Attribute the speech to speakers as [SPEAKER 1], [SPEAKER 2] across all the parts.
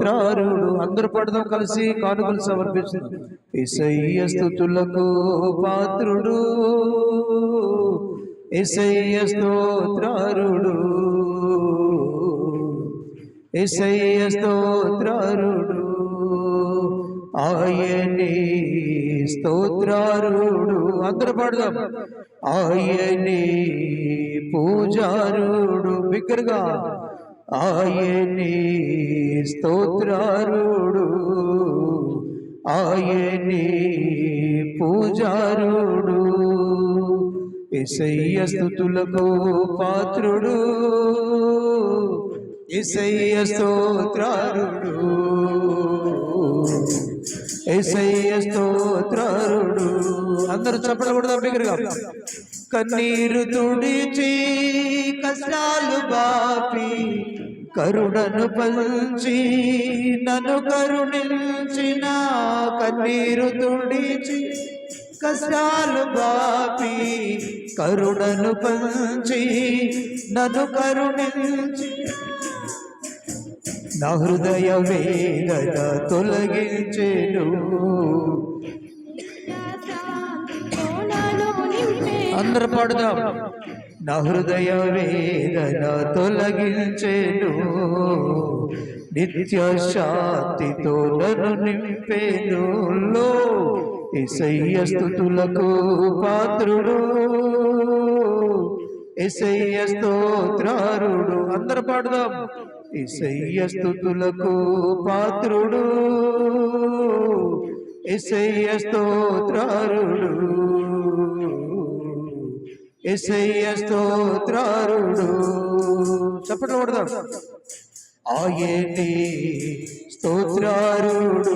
[SPEAKER 1] త్రారుడు అందరు పడదాం కలిసి కానుకలు సమర్పిస్తుంది ఇసయ్య స్థుతులకు పాత్రుడు. ఇసయ్య స్తోత్రారుడు. ఇసయ్య స్తోత్రారుడు. ఆయనే స్తోత్రారుడు. అందరు పడదాం. ఆయనే పూజారుడు. బిగ్గరగా ఆయనే స్తోత్రారుడు. ఆయనే పూజారుడు. ఇసయ్య స్థుతులకు పాత్రుడు. ఇసయ్య స్తోత్రారుడు. ఎసయ్య స్తోత్రారుడు. అందరూ చెప్పకూడదు బిగ్గరగా కన్నీరు తుడిచి కష్టాలు బాపి కరుణను పంచి నన్ను కరుణించిన కన్నీరు తుడిచి కష్టాలు బాపి కరుణను పంచి నన్ను కరుణించి. నా హృదయ వేదన తొలగించెను. అందరు పాడుదాం. నా హృదయ వేదన తొలగించెను. నిత్య శాంతితో నన్ను నింపెను. లో ఇసయ్య స్థుతులకు పాత్రుడు. ఎసయ్య స్తోత్రారుడు. అందరు పాడుదాం. ఎసయ్య స్థుతులకు పాత్రుడు. ఎసయ్య స్తోత్రారుడు. ఎసయ్య స్తోత్రారుడు చప్పట్లు కొడదాం. ఆయనే స్తోత్రారుడు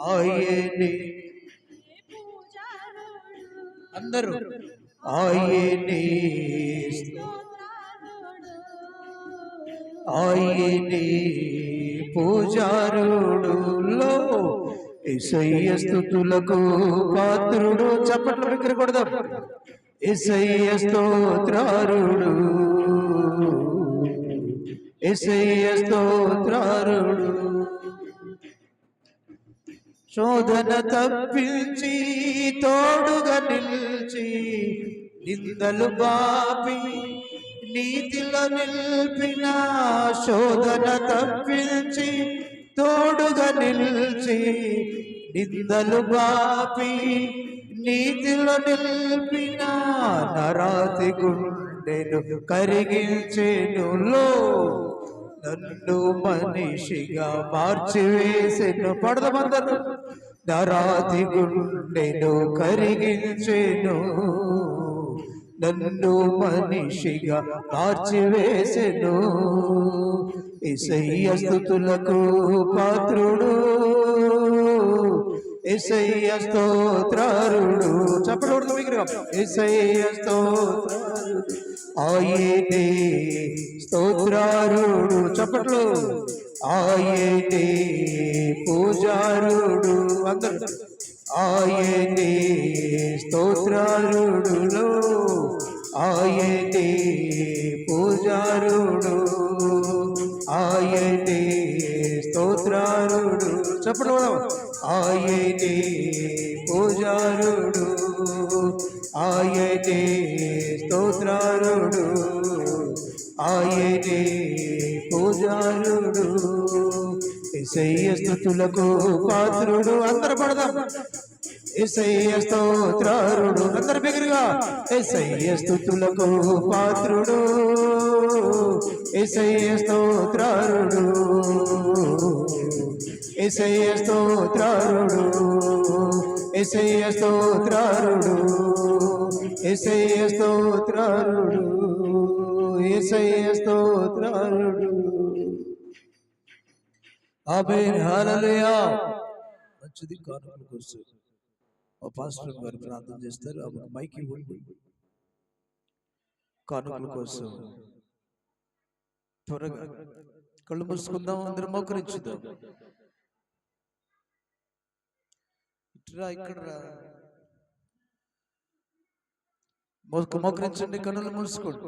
[SPEAKER 1] ఆయనే అందరూ. ఆయనే ఆయనే పూజారుడు లో ఎసయ్య స్థుతులకు పాత్రుడు. చప్పట్లు దగ్గర ఎసయ్య స్తోత్రారుడు. ఎసయ్య స్తోత్రారుడు. శోధన తప్పించి తోడుగా నిలిచి నిందలు బాపి నీతిలో నిలిపిన శోధన తప్పించి తోడుగా నిలిచి నిందలు బాపి నీతిలో నిలిపిన నరాతి గుండెను కరిగించెను లో నన్ను మనిషిగా మార్చివేసెను. పడదమందరు నరాతి గుండెను కరిగించెను. నన్ను మనిషిగా మార్చివేసెను. ఇసయ్య స్థుతులకు పాత్రుడు. ఎసయ్య స్తోత్రారుడు చెప్పకూడదు విగ్రహం ఎసయ్య స్తోత్రారుడు ఆయనే స్తోత్రారుడు చప్పట్లు. ఆయనే పూజారుడు. అందరు. ఆయనే స్తోత్రారుడులో ఆయనే పూజారుడు. ఆయనే స్తోత్రారుడు చెప్పడం ఆయనే పూజారుడు ఆయనే స్తోత్రారుడు ఆయనే పూజారుడు ఎసయ్య స్థుతులకు పాత్రుడు. అందరు పడదాం. ఎసయ్య స్తోత్రారుడు. అందరు బిగురుగా. ఎసయ్య స్థుతులకు పాత్రుడు ఎసయ్య స్తోత్రారుడు. ఎసయ్య స్తోత్రారుడు ఎసయ్య స్తోత్రారుడు ఎసయ్య స్తోత్రారుడు ఎసయ్య స్తోత్రారుడు ఆమేన్ హల్లెలూయా మంచిది కానుకల కోసం మా పాస్టర్ గారు ప్రార్థన చేస్తారు ఆమె మైకి ఇవ్వండి. కానుకల కోసం త్వరగా కళ్ళు మూసుకుందాం అందరం మోకరించుదాం. ఇటురా ఇక్కడ రా. మోక- మోకరించండి కన్నులు మూసుకోండి.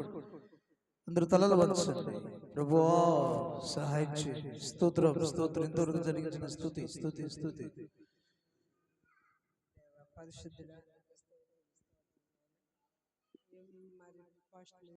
[SPEAKER 1] అందరూ తలలు వంచండి. ప్రభువా సహాయం చేయండి స్తోత్రం స్తోత్రం ఇంతవరకు జరిగించిన స్తుతి స్తుతి స్తుతి
[SPEAKER 2] పరిశుద్ధుడా మరి ఫస్ట్